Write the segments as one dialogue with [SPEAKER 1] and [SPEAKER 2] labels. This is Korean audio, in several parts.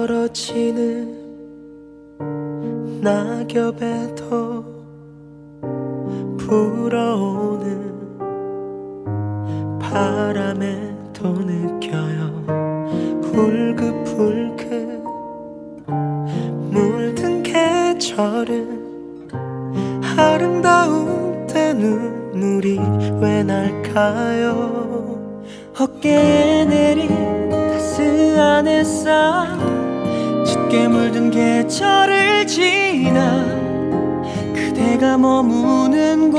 [SPEAKER 1] 떨어지는 낙엽에도 불어오는 바람에도 느껴요. 울긋불긋 물든 계절은 아름다울 때 눈물이 왜 날까요?
[SPEAKER 2] 어깨에 내린 따스한 햇살 짙게 물든 계절을 지나 그대가 머무는 곳.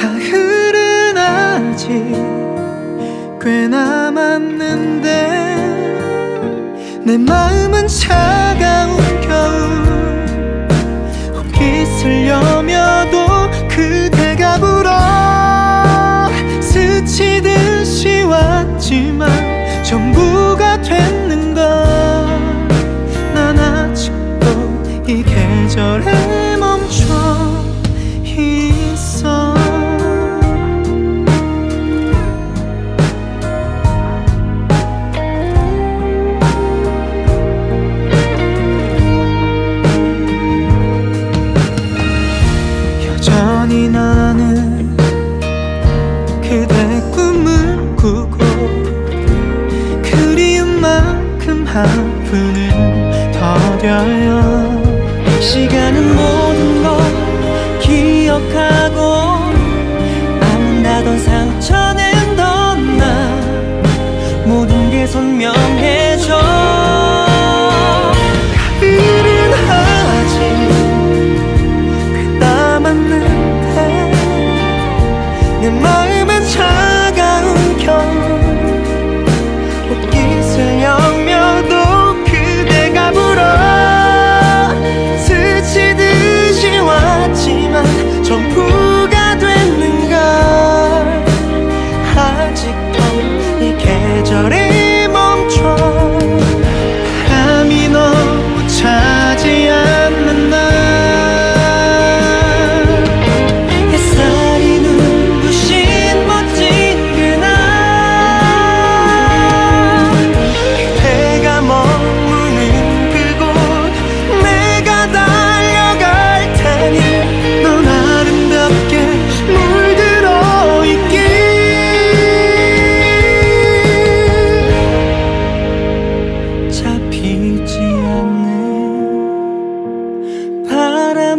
[SPEAKER 1] 가을은 아직 꽤 남았는데 내 마음은 차가운 겨울. 휘슬려며도 그대가 불어 스치듯이 왔지만 전부 계절에 멈춰 있어. 여전히 나는 그대 꿈을 꾸고 그리운 만큼 하루는 더뎌요
[SPEAKER 2] 시간은 모든 걸 기억하고 안다던 상처는 넌나 모든 게 선명해져.
[SPEAKER 1] 일은 하지 그다 맞는데 내말.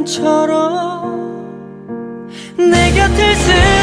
[SPEAKER 2] 처럼 내 곁을 스